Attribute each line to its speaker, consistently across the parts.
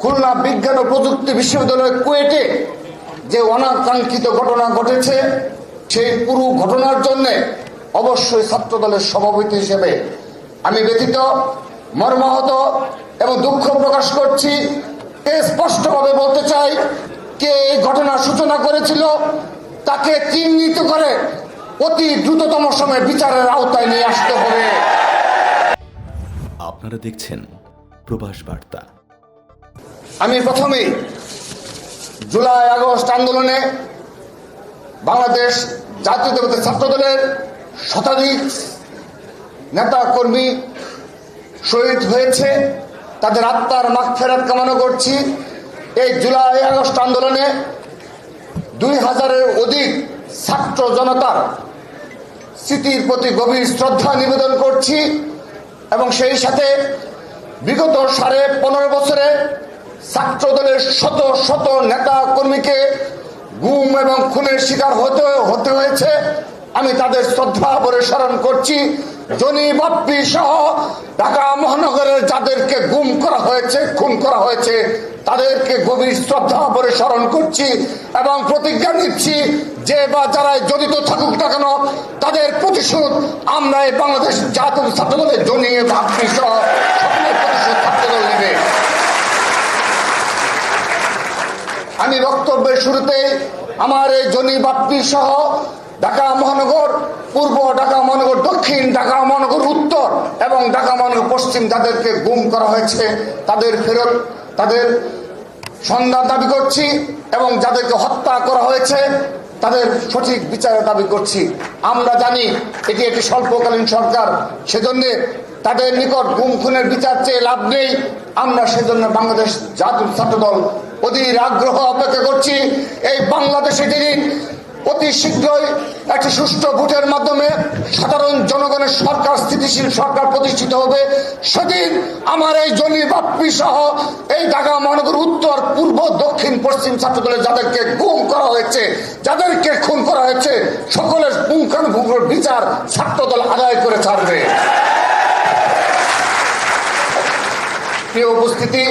Speaker 1: খুলনা বিজ্ঞান ও প্রযুক্তি বিশ্ববিদ্যালয় কুয়েটে যে অনাকাঙ্ক্ষিত ঘটনা ঘটেছে, সেই পুরো ঘটনার জন্য অবশ্যই ছাত্র দলের সভাপতি হিসেবে আমি ব্যতীত মর্মাহত এবং দুঃখ প্রকাশ করছি। এ স্পষ্টভাবে বলতে চাই, কে এই ঘটনার সূচনা করেছিল, তাকে চিহ্নিত করে অতি দ্রুততম সময়ে বিচারের আওতায় নিয়ে আসতে হবে।
Speaker 2: আপনারা দেখছেন প্রবাস বার্তা।
Speaker 1: আমি প্রথমেই জুলাই আগস্ট আন্দোলনে বাংলাদেশ জাতীয়তাবাদী ছাত্র দলের শতাধিক নেতা কর্মী শহীদ হয়েছে। তাদের আত্মার মাখ ফেরত কামনা করছি। এই জুলাই আগস্ট আন্দোলনে দুই হাজারের অধিক ছাত্র জনতার স্মৃতির প্রতি গভীর শ্রদ্ধা নিবেদন করছি এবং সেই সাথে বিগত সাড়ে পনেরো বছরে ছাত্র দলের শত শত নেতা কর্মীকে গুম এবং খুনের শিকার হতে হতে হয়েছে। আমি তাদের শ্রদ্ধা ভরে করছি। জনি বাপ্পি সহ ঢাকা মহানগরের যাদেরকে গুম করা হয়েছে, খুন করা হয়েছে, তাদেরকে গভীর শ্রদ্ধা ভরে করছি এবং প্রতিজ্ঞা নিচ্ছি যে বা যারা জড়িত থাকুক না কেন, তাদের প্রতিশোধ আমরা এই বাংলাদেশ জাতীয় ছাত্র দলের জনি বাপ্পি সহ সকলের প্রতিশোধ ছাত্র দল নেবে। আমি বক্তব্যের শুরুতে আমার এই জনি বাপ্পি সহ ঢাকা মহানগর, পূর্ব ঢাকা মহানগর, দক্ষিণ ঢাকা মহানগর, উত্তর এবং ঢাকা মহানগর, পশ্চিম যাদেরকে গুম করা হয়েছে, তাদের ফেরত, তাদের সন্ধান দাবি করছি এবং যাদেরকে হত্যা করা হয়েছে, তাদের সঠিক বিচারের দাবি করছি। আমরা জানি এটি একটি স্বল্পকালীন সরকার, সেজন্য তাদের নিকট গুম খুনের বিচার চেয়ে লাভ নেই। আমরা সেজন্য বাংলাদেশ জাতীয় ছাত্র দল অধীর আগ্রহ অপেক্ষা করছি। এই বাংলাদেশে যেদিন অতি শীঘ্রই একটি সুষ্ঠু ভোটের মাধ্যমে সাধারণ জনগণের সরকার, স্থিতিশীল সরকার প্রতিষ্ঠিত হবে। সেদিন আমার এই জমি বাপ্পি সহ এই ঢাকা মহানগর উত্তর, পূর্ব, দক্ষিণ, পশ্চিম ছাত্র দলের যাদেরকে গুম করা হয়েছে, যাদেরকে খুন করা হয়েছে, সকলের পুঙ্খানুপুঙ্খ বিচার ছাত্র দল আদায় করে ছাড়বে। প্রিয় উপস্থিতি,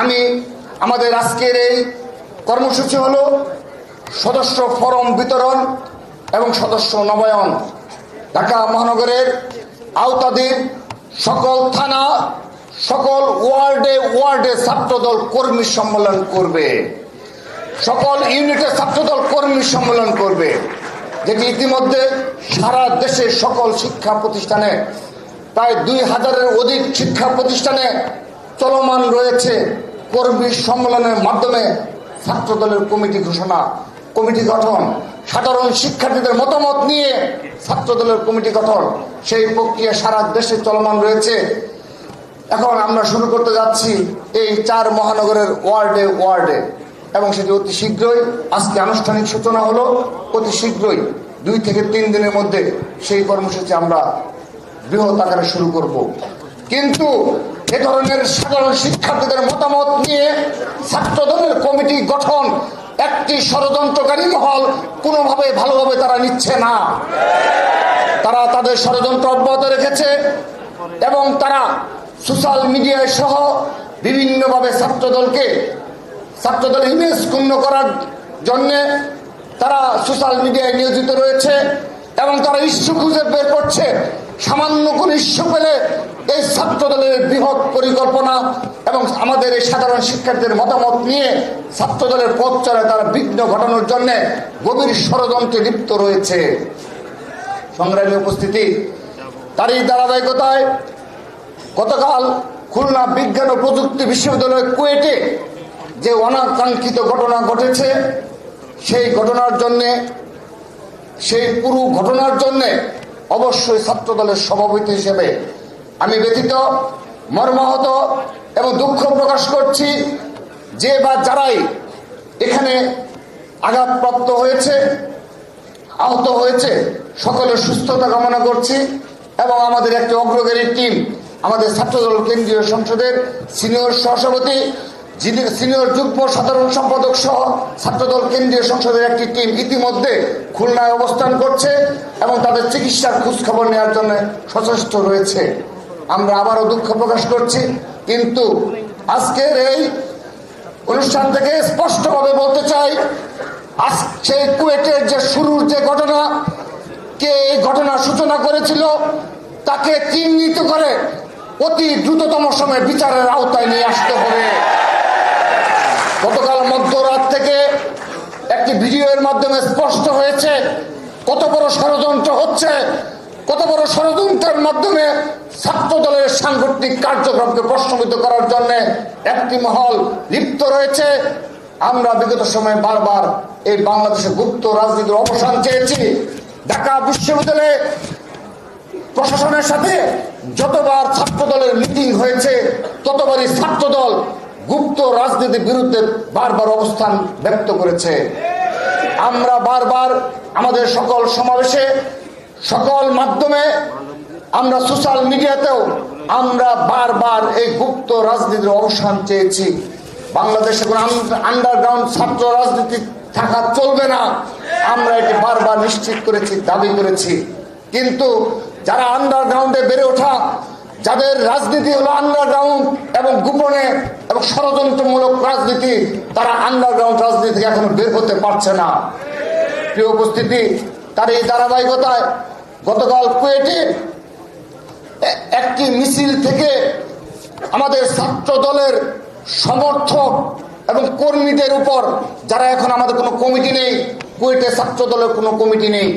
Speaker 1: আমি আমাদের আজকের এই কর্মসূচি হলো সদস্য ফরম বিতরণ এবং সদস্য নবায়ন। ঢাকা মহানগরের আওতাধীন সকল থানা, সকল ওয়ার্ডে ওয়ার্ডে ছাত্রদল কর্মী সম্মেলন করবে। সকল ইউনিটে ছাত্রদল কর্মী সম্মেলন করবে। যেটি ইতিমধ্যে সারা দেশে সকল শিক্ষা প্রতিষ্ঠানে, প্রায় দুই হাজারের অধিক শিক্ষা প্রতিষ্ঠানে চলমান রয়েছে। কর্মী সম্মেলনের মাধ্যমে ছাত্রদলের কমিটি ঘোষণা, কমিটি গঠন, সাধারণ শিক্ষার্থীদের মতামত নিয়ে ছাত্রদলের কমিটি গঠন, সেই প্রক্রিয়া সারা দেশে চলমান রয়েছে। এখন আমরা শুরু করতে যাচ্ছি এই চার মহানগরের ওয়ার্ডে ওয়ার্ডে, এবং সেটি অতি শীঘ্রই, আজকে আনুষ্ঠানিক সূচনা হলো, অতি শীঘ্রই, দুই থেকে তিন দিনের মধ্যে সেই কর্মসূচি আমরা বৃহৎ আকারে শুরু করব। কিন্তু এ ধরনের সাধারণ শিক্ষার্থীদের মতামত নিয়ে ছাত্রদলের কমিটি গঠন, একটি ষড়যন্ত্রকারী মহল কোনোভাবে ভালোভাবে তারা নিচ্ছে না। তারা তাদের ষড়যন্ত্র অব্যাহত রেখেছে এবং তারা সোশ্যাল মিডিয়ায় সহ বিভিন্নভাবে ছাত্রদলকে ছাত্রদলের ইমেজ ক্ষুণ্ণ করার জন্যে তারা সোশ্যাল মিডিয়ায় নিয়োজিত রয়েছে এবং তারা ইস্যু খুঁজে বের করছে। সামান্য কোন ইস্যু পেলে এই ছাত্রদলের বৃহৎ পরিকল্পনা এবং আমাদের এই সাধারণ শিক্ষার্থীদের মতামত নিয়ে ছাত্রদলের পথ চলে তারা বিঘ্ন ঘটানোর জন্য গভীর ষড়যন্ত্রে লিপ্ত রয়েছে। সংগ্রামী উপস্থিতি, তারই ধারাবাহিকতায় গতকাল খুলনা বিজ্ঞান ও প্রযুক্তি বিশ্ববিদ্যালয় কুয়েটে যে অনাকাঙ্ক্ষিত ঘটনা ঘটেছে, সেই ঘটনার জন্যে, সেই পুরো ঘটনার জন্যে অবশ্যই ছাত্র দলের সভাপতি হিসেবে আমি ব্যতীত মর্মাহত এবং দুঃখ প্রকাশ করছি যে বা যারাই এখানে আঘাতপ্রাপ্ত হয়েছে, আহত হয়েছে, সকলের সুস্থতা কামনা করছি এবং আমাদের একটি অগ্রগারী টিম, আমাদের ছাত্রদল কেন্দ্রীয় সংসদের সিনিয়র সহসভাপতি যিনি সিনিয়র যুগ্ম সাধারণ সম্পাদক সহ ছাত্রদল কেন্দ্রীয় সংসদের একটি টিম ইতিমধ্যে খুলনায় অবস্থান করছে এবং তাদের চিকিৎসার খোঁজ খবর নেওয়ার জন্য সচেষ্ট রয়েছে। আমরা আবারও দুঃখ প্রকাশ করছি, কিন্তু আজকের এই অনুষ্ঠান থেকে স্পষ্টভাবে বলতে চাই আজকে কুয়েটের যে শুরুর যে ঘটনা, কে এই ঘটনার সূচনা করেছিল, তাকে চিহ্নিত করে অতি দ্রুততম সময়ে বিচারের আওতায় নিয়ে আসতে হবে। গতকাল মধ্যরাত থেকে একটি ভিডিওর মাধ্যমে স্পষ্ট হয়েছে কত বড় ষড়যন্ত্র হচ্ছে, কত বড় ষড়যন্ত্রের মাধ্যমে ছাত্র দলের সাংগঠনিক কার্যক্রমকে প্রশ্নবিদ্ধ করার জন্য একটি মহল লিপ্ত রয়েছে। আমরা বিগত সময়ে বারবার এই বাংলাদেশের গুপ্ত রাজনীতির অবসান চেয়েছি। ঢাকা বিশ্ববিদ্যালয়ে প্রশাসনের সাথে যতবার ছাত্র দলের মিটিং হয়েছে, ততবারই ছাত্র দল গুপ্ত রাজনীতির বিরুদ্ধে বারবার অবস্থান ব্যক্ত করেছে। আমরা বারবার আমাদের সকল সমাবেশে, সকল মাধ্যমে আমরা সোশ্যাল মিডিয়াতেও আমরা বারবার এই গুপ্ত রাজনীতির অবসান চেয়েছি। বাংলাদেশে কোনো আন্ডারগ্রাউন্ড ছাত্র রাজনীতি থাকা চলবে না। আমরা এটি বারবার নিশ্চিত করেছি, দাবি করেছি। কিন্তু যারা আন্ডারগ্রাউন্ডে বেড়ে ওঠা যাদের রাজনীতি হলো আন্ডারগ্রাউন্ড এবং গোপনে এবং ষড়যন্ত্রমূলক রাজনীতি, তারা আন্ডারগ্রাউন্ড রাজনীতি এখনও বের হতে পারছে না। প্রিয় উপস্থিতি, তার এই ধারাবাহিকতায় গতকাল কুয়েটে একটি মিছিল থেকে আমাদের ছাত্র দলের সমর্থক এবং কর্মীদের উপর, যারা এখন আমাদের কোনো কমিটি নেই, কুয়েটে ছাত্র দলের কোনো কমিটি নেই,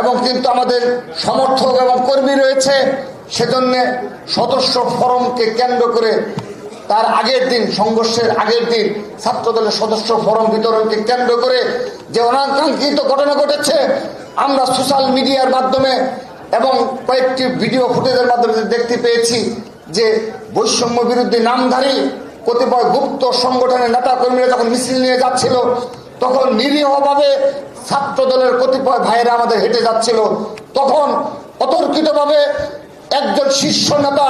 Speaker 1: এবং কিন্তু আমাদের সমর্থক এবং কর্মী রয়েছে সেজন্য সদস্য ফরমকে কেন্দ্র করে তার আগের দিন, সংঘর্ষের আগের দিন ছাত্র দলের সদস্য ফরম বিতরণকে কেন্দ্র করে যে অনাকাঙ্ক্ষিত ঘটনা ঘটেছে, আমরা সোশ্যাল মিডিয়ার মাধ্যমে এবং কয়েকটি ভিডিও ফুটেজের মাধ্যমে দেখতে পেয়েছি যে বৈষম্য বিরুদ্ধে নামধারী কতিপয় গুপ্ত সংগঠনের নেতা কর্মীরা যখন মিছিল নিয়ে যাচ্ছিল, তখন নিরীহভাবে ছাত্র দলের কতিপয় ভাইয়েরা আমাদের হেঁটে যাচ্ছিল। তখন অতর্কিতভাবে একজন শীর্ষ নেতা,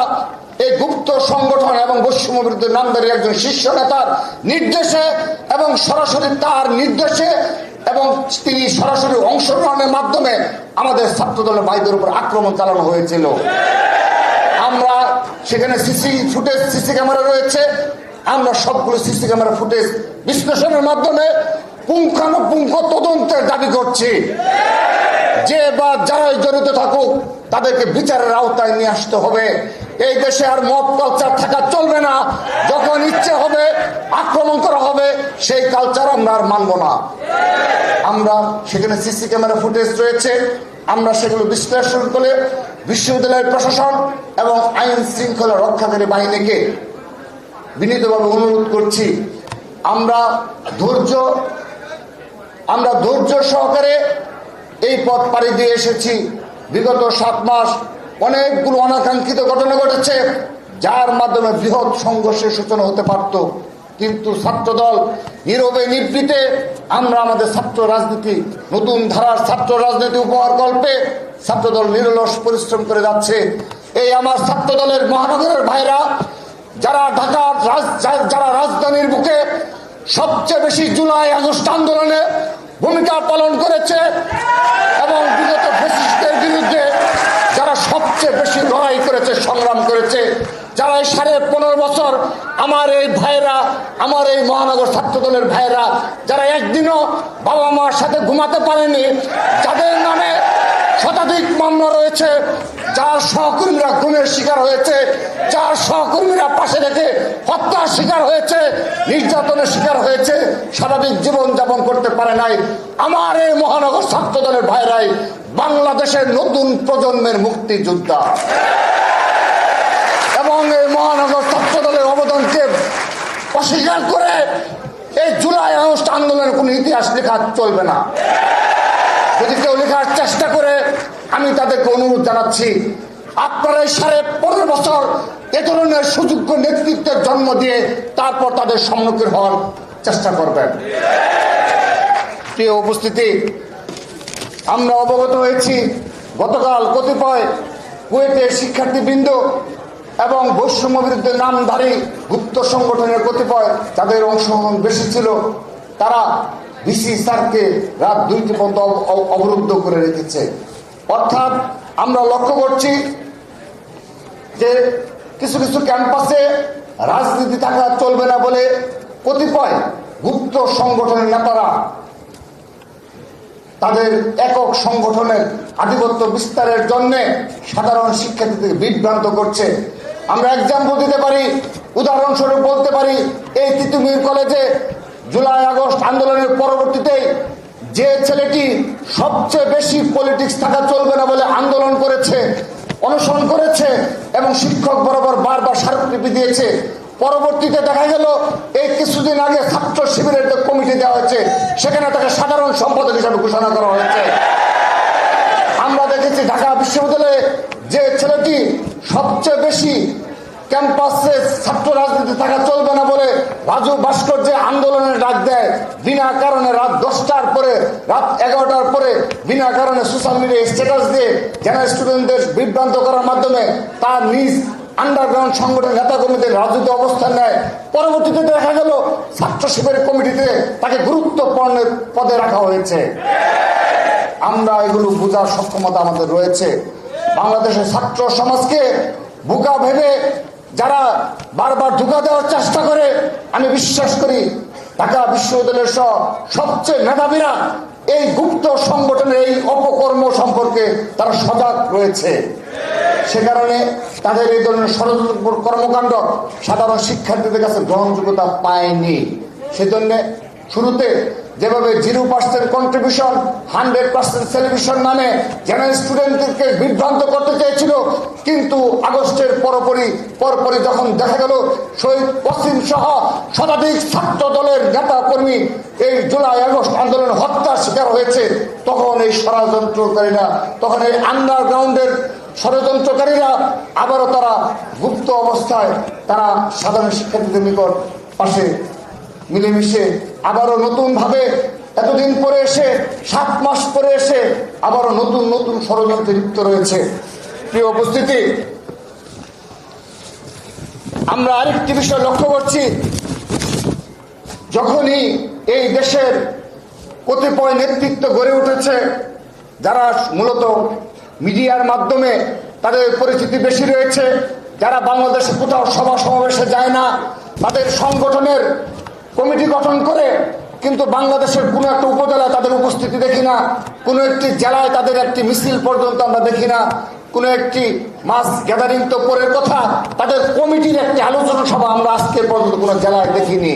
Speaker 1: এই গুপ্ত সংগঠন এবং বৈষম্য বিরুদ্ধে নামদারি একজন শীর্ষ নেতার নির্দেশে এবং সরাসরি তার নির্দেশে এবং তিনি সরাসরি অংশগ্রহণের মাধ্যমে আমাদের ছাত্র দলের ভাইদের উপর আক্রমণ চালানো হয়েছিল। আমরা সেখানে সিসি ফুটেজ, সিসি ক্যামেরা রয়েছে। আমরা সবগুলো সিসি ক্যামেরা ফুটেজ বিশ্লেষণের মাধ্যমে পুঙ্খানুপুঙ্খ তদন্তের দাবি করছি। যে বা যারাই জড়িত থাকুক, তাদেরকে বিচারের আওতায় নিয়ে আসতে হবে। এই দেশে আর মব কালচার থাকা চলবে না। যখন ইচ্ছে হবে, আক্রমণ করা হবে, সেই কালচার আমরা আর মানব না। আমরা সেখানে সিসি ক্যামেরা ফুটেজ রয়েছে। আমরা সেগুলো বিশ্লেষণ করে বিশ্ববিদ্যালয়ের প্রশাসন এবং আইন শৃঙ্খলা রক্ষাকারী বাহিনীকে বিনীতভাবে অনুরোধ করছি, আমরা ধৈর্য আমরা ধৈর্য সহকারে এই পথ পাড়ি দিয়ে এসেছি। বিগত সাত মাস অনেকগুলো অনাকাঙ্ক্ষিত ঘটনা ঘটেছে, যার মাধ্যমে বৃহৎ সংঘর্ষের সূচনা হতে পারত। কিন্তু ছাত্রদল নীরবে নিবৃতে আমরা আমাদের ছাত্র রাজনীতি, নতুন ধারার ছাত্র রাজনীতি উপহার কল্পে ছাত্রদল নিরলস পরিশ্রম করে যাচ্ছে। এই আমার ছাত্র দলের মহানগরের ভাইরা, যারা ঢাকার যারা রাজধানীর বুকে সবচেয়ে বেশি জুলাই আগস্ট আন্দোলনে ভূমিকা পালন করেছে এবং বিগত ফেসিস্টের বিরুদ্ধে যারা সবচেয়ে বেশি লড়াই করেছে, সংগ্রাম করেছে, যারা এই সাড়ে পনেরো বছর আমার এই ভাইরা আমার এই মহানগর ছাত্রদলের ভাইরা যারা একদিনও বাবা মার সাথে ঘুমাতে পারেনি, যাদের নামে শতাধিক মামলা রয়েছে, যার সহকর্মীরা গুমের শিকার হয়েছে, যার সহকর্মীরা পাশে রেখে হত্যার শিকার হয়েছে, নির্যাতনের শিকার হয়েছে স্বাভাবিক জীবন যাপন করতে পারে নাই। আমার এই মহানগর ছাত্র দলের ভাইরাই বাংলাদেশের নতুন প্রজন্মের মুক্তিযোদ্ধা। এবং এই মহানগর ছাত্র দলের অবদানকে অস্বীকার করে এই জুলাই আগস্ট আন্দোলনের কোনো ইতিহাস লেখা চলবে না। যদি কেউ লেখার চেষ্টা করে আমি তাদেরকে অনুরোধ জানাচ্ছি, আপনারা সাড়ে পনেরো বছর এ ধরনের সুযোগ্য নেতৃত্বের জন্ম দিয়ে তারপর তাদের সম্মুখীন হওয়ার চেষ্টা করবেন। প্রিয় উপস্থিতি, আমরা অবগত হয়েছি, গতকাল কতিপয় কুয়েতের শিক্ষার্থীবৃন্দ এবং বৈষম্য বিরুদ্ধে নামধারী গুপ্ত সংগঠনের কতিপয় যাদের অংশগ্রহণ বেশি ছিল, তারা ডিসি স্যারকে রাত দুইটি পর্যন্ত অব- অব- অবরুদ্ধ করে রেখেছে। অর্থাৎ আমরা লক্ষ্য করছি যে কিছু কিছু ক্যাম্পাসে রাজনীতি থাকা চলবে না বলে কতিপয় গুপ্ত সংগঠনের নেতারা তাদের একক সংগঠনের আধিপত্য বিস্তারের জন্য সাধারণ শিক্ষার্থীদের বিভ্রান্ত করছে। আমরা এক্সাম্পল দিতে পারি, উদাহরণস্বরূপ বলতে পারি, এই তিতুমির কলেজে জুলাই আগস্ট আন্দোলনের পরবর্তীতে যে ছেলেটি সবচেয়ে বেশি পলিটিক্স থাকা চলবে না বলে আন্দোলন করেছে, অনশন করেছে এবং শিক্ষক বরাবর বারবার স্মারকলিপি দিয়েছে। পরবর্তীতে দেখা গেল, এই কিছুদিন আগে ছাত্র শিবিরের যে কমিটি দেওয়া হয়েছে, সেখানে তাকে সাধারণ সম্পাদক হিসাবে ঘোষণা করা হয়েছে। আমরা দেখেছি ঢাকা বিশ্ববিদ্যালয়ে যে ছেলেটি সবচেয়ে বেশি ক্যাম্পাসে ছাত্র রাজনীতি থাকা চলবে না বলে রাজু ভাস্কর যে আন্দোলনের ডাক দেয়। বিনা কারণে রাত দশটার পরে, রাত এগারোটার পরে বিনা কারণে সোশ্যাল মিডিয়ায় স্ট্যাটাস দিয়ে জেনারেল স্টুডেন্টদের বিভ্রান্ত করার মাধ্যমে তার নিজ আন্ডারগ্রাউন্ড সংগঠন নেতা কর্মীদের রাজনীতি অবস্থান নেয়। পরবর্তীতে দেখা গেল, ছাত্র শিবির কমিটিতে তাকে গুরুত্বপূর্ণ পদে রাখা হয়েছে। আমরা এগুলো বোঝার সক্ষমতা আমাদের রয়েছে। বাংলাদেশের ছাত্র সমাজকে বুকা ভেবে যারা বারবার ধোকা দেওয়ার চেষ্টা করে, আমি বিশ্বাস করি ঢাকা বিশ্ববিদ্যালয়ের সহ সবচেয়ে মেধাবীরা এই গুপ্ত সংগঠনের এই অপকর্ম সম্পর্কে তারা সজাগ রয়েছে। সে কারণে তাদের এই ধরনের ষড়যন্ত্র কর্মকাণ্ড সাধারণ শিক্ষার্থীদের কাছে গ্রহণযোগ্যতা পায়নি। সেজন্য শুরুতে যেভাবে zero percent contribution hundred percent celebration নামে জেনারেল স্টুডেন্টদেরকে বিভ্রান্ত করতে চেয়েছিল, কিন্তু আগস্টের পরপরই পরপরই যখন দেখা গেল, শহীদ পশ্চিম সহ শতাধিক ছাত্র দলের নেতা কর্মী এই জুলাই আগস্ট আন্দোলন হত্যার শিকার হয়েছে, তখন এই ষড়যন্ত্রকারীরা, তখন এই আন্ডারগ্রাউন্ডের ষড়যন্ত্রকারীরা আবারও তারা গুপ্ত অবস্থায় তারা সাধারণ শিক্ষার্থীদের নিকট পাশে মিলেমিশে আবারও নতুন ভাবে এতদিন পরে এসে, সাত মাস পরে এসে আবারও নতুন নতুন ষড়যন্ত্রে লিপ্ত রয়েছে। প্রিয় উপস্থিতি, আমরা আরেকটি বিষয় লক্ষ্য করছি। যখনই এই দেশের কতিপয় নেতৃত্ব গড়ে উঠেছে, যারা মূলত মিডিয়ার মাধ্যমে তাদের পরিচিতি বেশি রয়েছে, যারা বাংলাদেশে কোথাও সভা সমাবেশে যায় না, তাদের সংগঠনের কমিটি গঠন করে, কিন্তু বাংলাদেশের কোনো একটা উপজেলায় তাদের উপস্থিতি দেখি না, কোনো একটি জেলায় তাদের একটি মিছিল পর্যন্ত আমরা দেখি না, কোনো একটি মাস গ্যাদারিং তো পরের কথা, তাদের কমিটির একটি আলোচনা সভা আমরা আজকের পর্যন্ত কোনো জেলায় দেখিনি।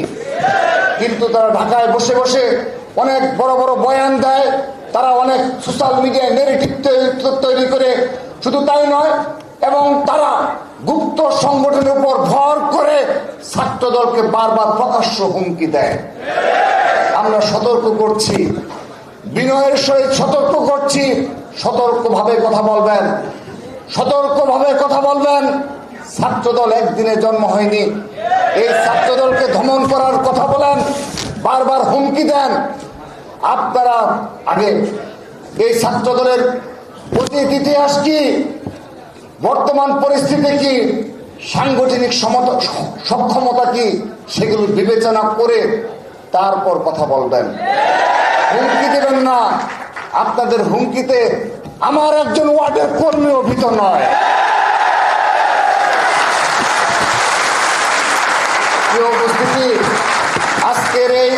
Speaker 1: কিন্তু তারা ঢাকায় বসে বসে অনেক বড় বড় বয়ান দেয়, তারা অনেক সোশ্যাল মিডিয়ায় নেগেটিভ তৈরি করে, শুধু তাই নয়, এবং তারা গুপ্ত সংগঠনের উপর ভর করে ছাত্র দলকে বারবার প্রকাশ্য হুমকি দেয়। আমরা সতর্ক করছি, বিনয়ের সহিত সতর্ক করছি, সতর্কভাবে কথা বলবেন, সতর্কভাবে কথা বলবেন ছাত্রদল একদিনে জন্ম হয়নি। এই ছাত্রদলকে ধমন করার কথা বলেন, বারবার হুমকি দেন। আপনারা আগে এই ছাত্রদলের অতীত ইতিহাস কি? বর্তমান পরিস্থিতি কি? সাংগঠনিক সক্ষমতা কি? সেগুলো বিবেচনা করে তারপর কথা বলবেন। হুমকি দেবেন না। আপনাদের হুমকিতে আমার একজন ওয়ার্ডের কর্মীও ভীত নয়। উপস্থিতি আজকের এই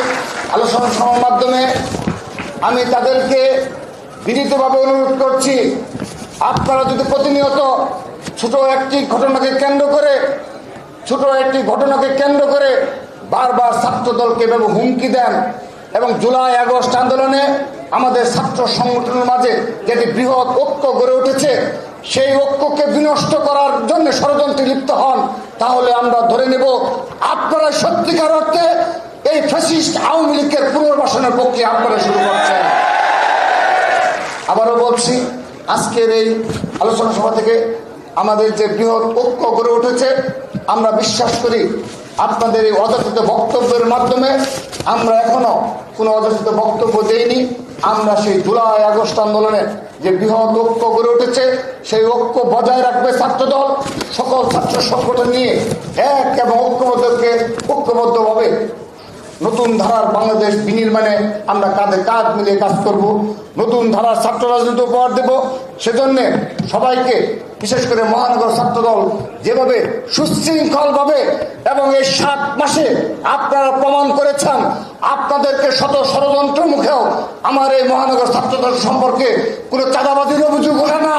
Speaker 1: আলোচনা সভার মাধ্যমে আমি তাদেরকে বিনীতভাবে অনুরোধ করছি আপনারা যদি প্রতিনিয়ত ছোট একটি ঘটনাকে কেন্দ্র করে, ছোট একটি ঘটনাকে কেন্দ্র করে বারবার ছাত্র দলকে এভাবে হুমকি দেন এবং জুলাই, আগস্ট আন্দোলনে আমাদের ছাত্র সংগঠনের মাঝে যেটি বৃহৎ ঐক্য গড়ে উঠেছে, সেই ঐক্যকে বিনষ্ট করার জন্য ষড়যন্ত্রে লিপ্ত হন, তাহলে আমরা ধরে নেব আপনারা সত্যিকার অর্থে এই ফ্যাসিস্ট আওয়ামী লীগের পুনর্বাসনের পক্ষে আপনারা শুরু করছেন। আবারও বলছি আজকের এই আলোচনা সভা থেকে আমাদের যে বৃহৎ ঐক্য গড়ে উঠেছে, আমরা বিশ্বাস করি আপনাদের এই অযাচিত বক্তব্যের মাধ্যমে আমরা এখনও কোনো অযাচিত বক্তব্য দেইনি। আমরা সেই জুলাই আগস্ট আন্দোলনে যে বৃহৎ ঐক্য গড়ে উঠেছে, সেই ঐক্য বজায় রাখবে ছাত্রদল। সকল ছাত্র সংগঠন নিয়ে এক এবং ঐক্যবদ্ধকে ঐক্যবদ্ধভাবে নতুন ধারার বাংলাদেশ বিনির্মাণে আমরা কাঁধে কাঁধ মিলিয়ে কাজ করব। নতুন ধারার ছাত্র রাজনীতি উপহার দেব। সেজন্য সবাইকে, বিশেষ করে মহানগর ছাত্রদল, যেভাবে সুশৃঙ্খলভাবে এবং এই সাত মাসে আপনারা প্রমাণ করেছেন, আপনাদেরকে শত ষড়যন্ত্র মুখেও আমার এই মহানগর ছাত্রদল সম্পর্কে কোনো চাঁদাবাজির অভিযোগ ওঠে না।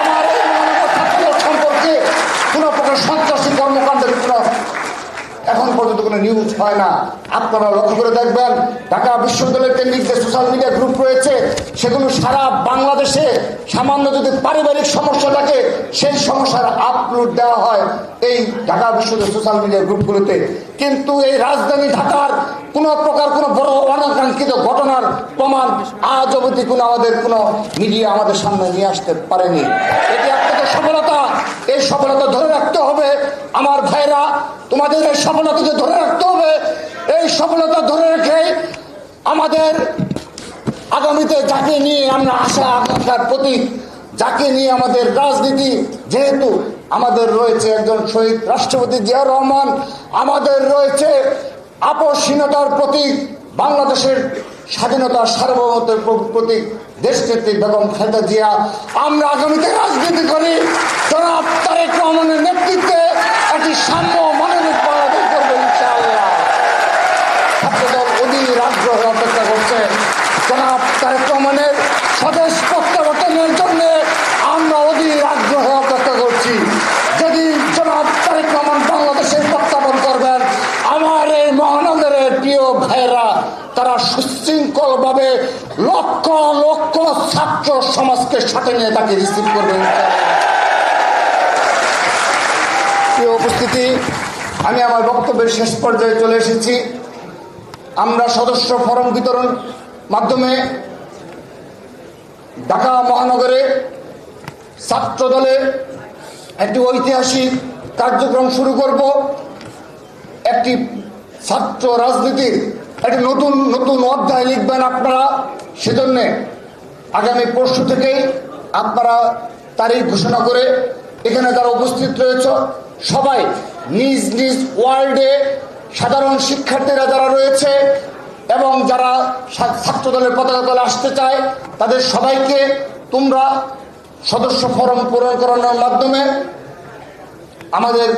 Speaker 1: আমার এই মহানগর ছাত্রদল সম্পর্কে কোনো প্রকার সন্ত্রাসী কর্মকাণ্ডের কোনো এখন পর্যন্ত কোনো নিউজ হয় না। আপনারা লক্ষ্য করে দেখবেন, ঢাকা বিশ্ববিদ্যালয়ের কেন্দ্রিক যে সোশ্যাল মিডিয়া গ্রুপ রয়েছে, সেগুলো সারা বাংলাদেশে সামান্য যদি পারিবারিক সমস্যা থাকে, সেই সমস্যার আপলোড দেওয়া হয় এই ঢাকা বিশ্ববিদ্যালয়ের সোশ্যাল মিডিয়া গ্রুপগুলোতে কিন্তু এই রাজধানী ঢাকার কোনো প্রকার কোনো বড় অনাকাঙ্ক্ষিত ঘটনার প্রমাণ আজ অবধি কোনো আমাদের কোনো মিডিয়া আমাদের সামনে নিয়ে আসতে পারেনি। এটি সফলতা, এই সফলতা ধরে রাখতে হবে। আমার ভাইরা, তোমাদের এই সফলতাকে ধরে রাখতে হবে। এই সফলতা ধরে রেখে আমাদের আগামীতে যাকে নিয়ে আমরা আশা, আকাঙ্ক্ষার প্রতীক, যাকে নিয়ে আমাদের রাজনীতি, যেহেতু আমাদের রয়েছে একজন শহীদ রাষ্ট্রপতি জিয়াউর রহমান, আমাদের রয়েছে আপসহীনতার প্রতীক বাংলাদেশের স্বাধীনতা সার্বভৌমত্বের প্র- প্রতীক দেশনেত্রী বেগম খালেদা জিয়া, আমরা আগামীতে রাজনীতি করি। জনাব তারেক রহমানের নেতৃত্বে একটি সাম্য মানবিক বাংলাদেশ করবে ইনশাআল্লাহ। ছাত্রদল অধীর আগ্রহে অপেক্ষা করছে। জনাব তারেক রহমানের স্বদেশ প্রত্যাবর্তনের জন্য আমরা অধীর আগ্রহে অপেক্ষা করছি। যদি জনাব তারেক রহমান বাংলাদেশে প্রত্যাবর্তন করবেন, আমার এই মহানগরের প্রিয় ভাইরা তারা সুশৃঙ্খল ভাবে লক্ষ লক্ষ ছাত্র সমাজকে সাথে নিয়ে তাকে রিসিভ প্রিয় উপস্থিতি, আমি আমার বক্তব্যের শেষ পর্যায়ে চলে এসেছি। আমরা সদস্য ফরম বিতরণ মাধ্যমে ঢাকা মহানগরে ছাত্র দলে একটি ঐতিহাসিক কার্যক্রম শুরু করব। একটি ছাত্র রাজনীতির একটি নতুন নতুন অধ্যায় লিখবেন আপনারা সেজন্য। আগামী পরশু থেকেই আপনারা তারিখ ঘোষণা করে এখানে যারা উপস্থিত রয়েছে, সবাই নিজ নিজ ওয়ার্ল্ডে সাধারণ শিক্ষার্থীরা যারা রয়েছে এবং যারা ছাত্র দলের পতাকা দলে আসতে চায়, তাদের সবাইকে তোমরা সদস্য ফরম পূরণ করানোর মাধ্যমে আমাদের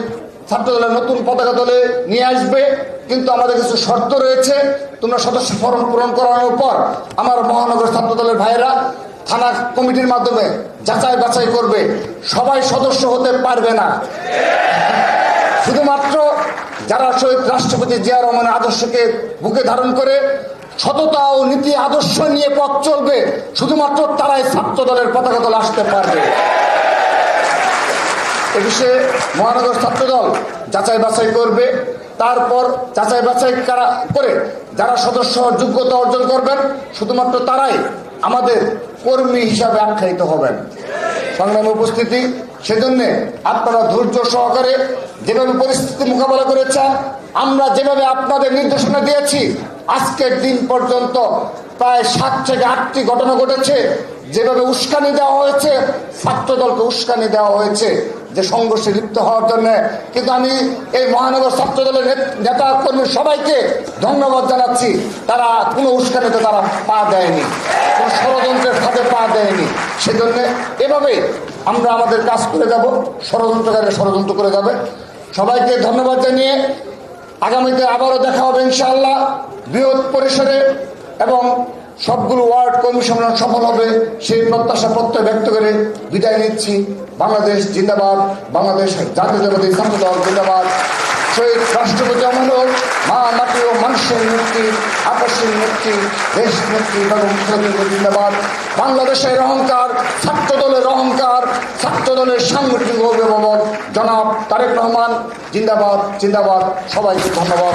Speaker 1: ছাত্র দলের নতুন পতাকা দলে নিয়ে আসবে। কিন্তু আমাদের কিছু শর্ত রয়েছে। তোমরা সদস্য ফরম পূরণ করানোর পর আমার মহানগর ছাত্র দলের ভাইয়েরা থানা কমিটির মাধ্যমে যাচাই বাছাই করবে। সবাই সদস্য হতে পারবে না। শুধুমাত্র যারা শহীদ রাষ্ট্রপতি জিয়া রহমানের আদর্শকে বুকে ধারণ করে, সততা ও নীতি আদর্শ নিয়ে পথ চলবে, শুধুমাত্র তারাই ছাত্র দলের পতাকা দলে আসতে পারবে। এ বিষয়ে মহানগর ছাত্রদল যাচাই বাছাই করবে। তারপর যাচাই বাছাই কারা- করে, যারা সদস্য যোগ্যতা অর্জন করবেন, শুধুমাত্র তারাই আমাদের কর্মী হিসাবে আখ্যায়িত হবেন। সংগ্রামে উপস্থিতি, সেজন্য আপনারা ধৈর্য সহকারে যেভাবে পরিস্থিতি মোকাবেলা করেছেন, আমরা যেভাবে আপনাদের নির্দেশনা দিয়েছি, আজকের দিন পর্যন্ত প্রায় সাত থেকে আটটি ঘটনা ঘটেছে। যেভাবে উস্কানি দেওয়া হয়েছে ছাত্র দলকে উস্কানি দেওয়া হয়েছে। যে সংঘর্ষে লিপ্ত হওয়ার জন্য। কিন্তু আমি এই মহানগর ছাত্র দলের নেতা কর্মী সবাইকে ধন্যবাদ জানাচ্ছি। তারা কোনো উস্কানিতে তারা পা দেয়নি, কোনো ষড়যন্ত্রের ফাঁদে পা দেয়নি। সেজন্য এভাবে আমরা আমাদের কাজ করে যাব ষড়যন্ত্রকারী ষড়যন্ত্র করে যাবে। সবাইকে ধন্যবাদ জানিয়ে আগামীতে আবারও দেখা হবে ইনশাআল্লাহ বৃহৎ পরিসরে এবং সবগুলো ওয়ার্ড কর্মী সম্মেলন সফল হবে, সেই প্রত্যাশা প্রত্যয় ব্যক্ত করে বিদায় নিচ্ছি। বাংলাদেশ জিন্দাবাদ, বাংলাদেশ জাতীয়তাবাদী ছাত্র দল জিন্দাবাদ। শহীদ রাষ্ট্রপতি অমল মা মাটি ও মানুষের মুক্তি আকর্ষণ মুক্তি, দেশ মুক্তি জিন্দাবাদ। বাংলাদেশের অহংকার ছাত্র দলের অহংকার ছাত্র দলের সাংগঠনিক অভিভাবক জনাব তারেক রহমান, জিন্দাবাদ জিন্দাবাদ, সবাইকে ধন্যবাদ।